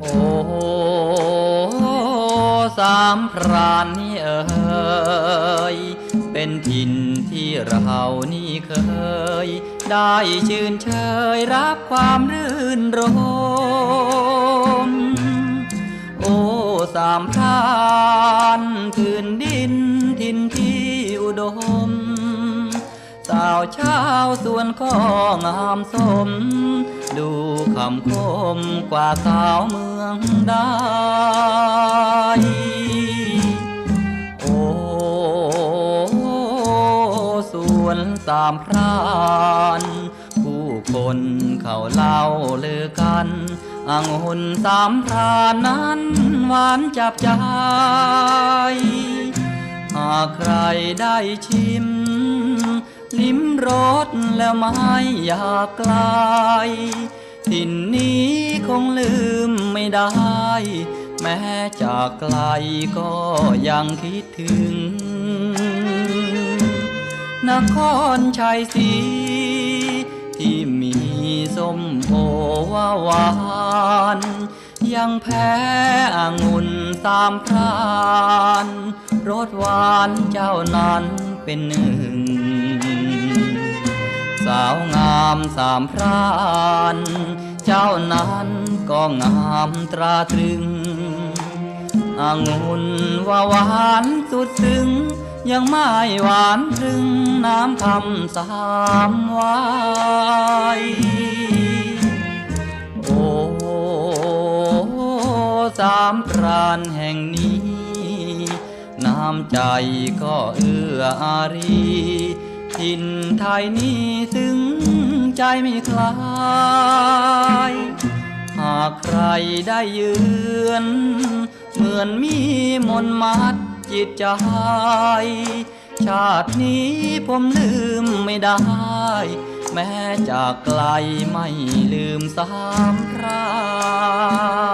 โอ้สามพรานนี่เอ่ยเป็นถิ่นที่เรานี่เคย ได้ชื่นเชยรับความรื่นรม โอ้สามพรานพื้นดินถิ่นที่อุดม สาวเช้าวสวนก็งามสม ดูคำคมกว่าสาวเมืองได้ โอ้สวนสามพรานผู้คนเขาเล่าเลือกันองุ่นสามพรานนั้นหวานจับใจ หากใครได้ชิม ลิ้มรสแล้วไม่อยากไกลถิ่นนี้คงลืมไม่ได้ แม้จากไกลก็ยังคิดถึง นครชัยศรีที่มีส้มโอวาวานยังแพ้องุ่นสามพราน รสหวานเจ้านั้นเป็นหนึ่ง สาวงามสามพราน เจ้านั้นก็งามตราตรึงองุ่นว่าหวานสุดซึ้งยังไม่หวานถึงน้ำคำสามวายโอ้สามพรานแห่งนี้ น้ำใจก็เอื้ออารี ถิ่นไทยนี้ถึงใจไม่คลาย หากใครได้ยืน เหมือนมีมนต์มัดจิตใจชาตินี้ผมลืมไม่ได้ แม้จากไกลไม่ลืมสามพราน